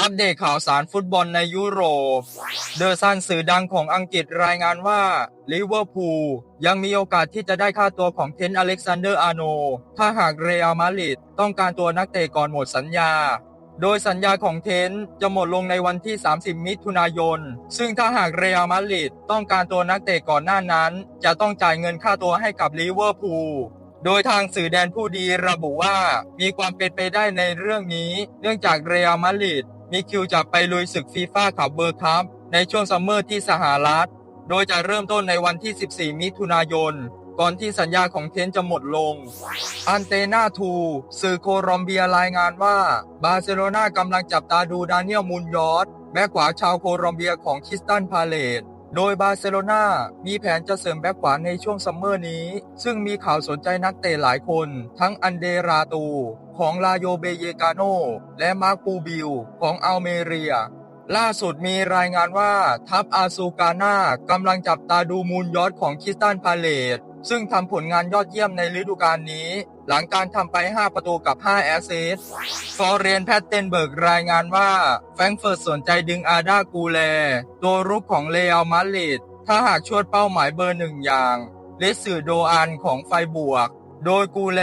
อัปเดตข่าวสารฟุตบอลในยุโรป เดอะซันสื่อดังของอังกฤษรายงานว่าลิเวอร์พูลยังมีโอกาสที่จะได้ค่าตัวของเทนอเล็กซานเดอร์อาร์โน ถ้าหากเรอัลมาดริดต้องการตัวนักเตะก่อนหมดสัญญา โดยสัญญาของเทนจะหมดลงในวันที่ 30 มิถุนายน ซึ่งถ้าหากเรอัลมาดริดต้องการตัวนักเตะก่อนหน้านั้น จะต้องจ่ายเงินค่าตัวให้กับลิเวอร์พูลโดยทางสื่อแดนผู้ดีระบุว่ามีความเป็นไปได้ในเรื่องนี้ เนื่องจากเรอัลมาดริด มีคิวจะไปลุยศึกฟีฟ่าขับเบอร์คัพในช่วงซัมเมอร์ที่สหรัฐ โดยจะเริ่มต้นในวันที่ 14 มิถุนายน ก่อนที่สัญญาของเทนจะหมดลง อันเตนาทูสื่อโคลอมเบียรายงานว่า บาร์เซโลนากำลังจับตาดูดานิเอลมุนยอสแบ็กขวาชาวโคลอมเบียของคิสตันพาเลต โดยบาร์เซโลนามีแผนจะเสริมแบ็กขวาในช่วงซัมเมอร์นี้ ซึ่งมีข่าวสนใจนักเตะหลายคน ทั้งอันเดราตู ของลาโยเบเยกาโน และมาร์คูบิล ของอัลเมเรีย ล่าสุดมีรายงานว่า ทัพอาซูกาน่ากำลังจับตาดูมูลยอดของคิสตันพาเลต ซึ่งทำผลงานยอดเยี่ยมในฤดูกาลนี้ หลังการทำไป 5 ประตูกับ 5 แอสซิสต์ฟอรเรียนแพตเทนเบิร์กรายงานว่าแฟรงเฟิร์ตสนใจดึงอาดากูแล ตัวรุกของเรอัลมาดริดถ้าหากชวดเป้าหมายเบอร์หนึ่งอย่างเลสือโดอันของไฟบวก โดยกูแล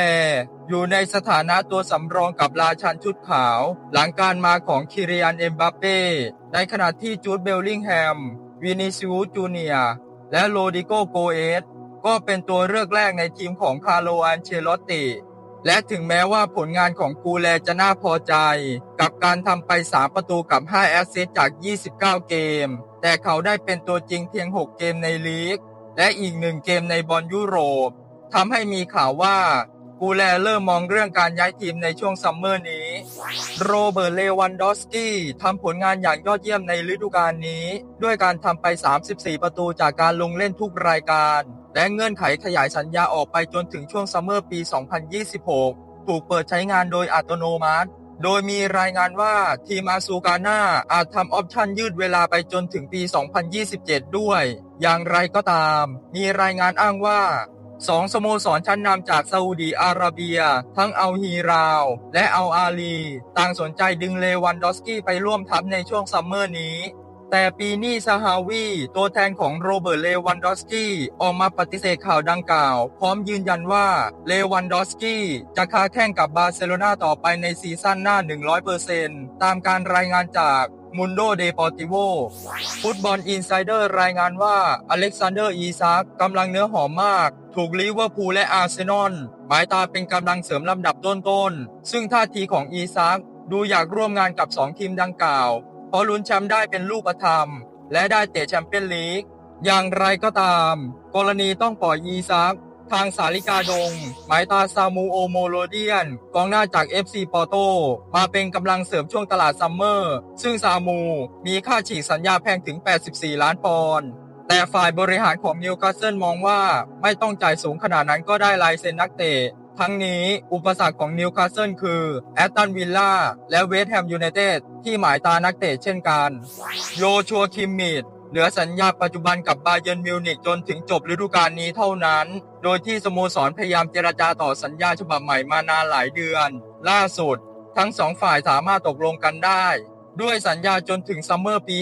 อยู่ในสถานะตัวสำรองกับราชันชุดขาว หลังการมาของคิริยันเอ็มบัปเป้ในขณะที่จูดเบลลิงแฮมวินิซิวจูเนียและโรดิโกโกเอส ก็เป็นตัวเลือกแรกในทีมของคาร์โลอันเชลอตติ และถึงแม้ว่าผลงานของกูแลจะน่าพอใจ กับการทำไป 3 ประตูกับ 5 แอสซิสต์จาก 29 เกม แต่เขาได้เป็นตัวจริงเพียง 6 เกมในลีก และอีกหนึ่งเกมในบอลยุโรปทำให้มีข่าวว่ากูแลเริ่มมองเรื่องการย้ายทีมในช่วงซัมเมอร์นี้ โรเบิร์ต เลวันดอสกี้ทำผลงานอย่างยอดเยี่ยมในฤดูกาลนี้ ด้วยการทำไป 34 ประตูจากการลงเล่นทุกรายการ และเงื่อนไขขยายสัญญาออกไปจนถึงช่วงซัมเมอร์ปี 2026 ถูกเปิดใช้งานโดยอัตโนมัติ โดยมีรายงานว่าทีมอาซูกาน่าอาจทำออปชันยืดเวลาไปจนถึงปี 2027 ด้วย อย่างไรก็ตาม มีรายงานอ้างว่าสองสโมสรชั้นนำจากซาอุดีอาระเบีย ทั้งอัลฮีราว และอัลอาลี ต่างสนใจดึงเลวันดอสกี้ไปร่วมทัพในช่วงซัมเมอร์นี้ แต่ปีนี้ซาฮาวี ตัวแทนของโรเบิร์ต เลวันดอสกี้ ออกมาปฏิเสธข่าวดังกล่าว พร้อมยืนยันว่า เลวันดอสกี้ จะค้าแข่งกับบาร์เซโลนาต่อไปในซีซั่นหน้า 100%ตามการรายงานจากมุนโดเดปอติโวฟุตบอลอินไซเดอร์รายงานว่าอเล็กซานเดอร์อีซักกำลังเนื้อหอมมาก ถูกลิเวอร์พูลและอาร์เซนอลหมายตาเป็นกำลังเสริมลำดับต้นๆ ซึ่งท่าทีของอีซักดูอยากร่วมงานกับ 2 ทีมดังกล่าว เพราะลุ้นแชมป์ได้เป็นลูกธรรม และได้เตะแชมเปี้ยนลีก อย่างไรก็ตาม กรณีต้องปล่อยอีซักทางสาลิกาดง หมายตาซามูโอโมโลเดียน กองหน้าจาก FC ปอโต มาเป็นกำลังเสริมช่วงตลาดซัมเมอร์ ซึ่งซามูมีค่าฉีกสัญญาแพงถึง 84 ล้านปอนด์แต่ฝ่ายบริหารของนิวคาสเซิลมองว่าไม่ต้องจ่ายสูงขนาดนั้นก็ได้ลายเซ็นนักเตะ ทั้งนี้อุปสรรคของนิวคาสเซิลคือแอตตันวิลล่าและเวสต์แฮมยูไนเต็ดที่หมายตานักเตะเช่นกัน โยชัวคิมมิดเหลือสัญญาปัจจุบันกับบาเยิร์นมิวนิกจนถึงจบฤดูกาลนี้เท่านั้น โดยที่สโมสรพยายามเจรจาต่อสัญญาฉบับใหม่มานานหลายเดือน ล่าสุด ทั้งสองฝ่ายสามารถตกลงกันได้ ด้วยสัญญาจนถึงซัมเมอร์ปี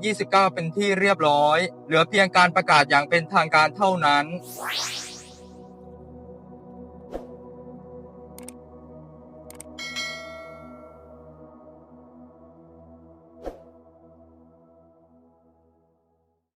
2029 เป็นที่เรียบร้อย เหลือเพียงการประกาศอย่างเป็นทางการเท่านั้น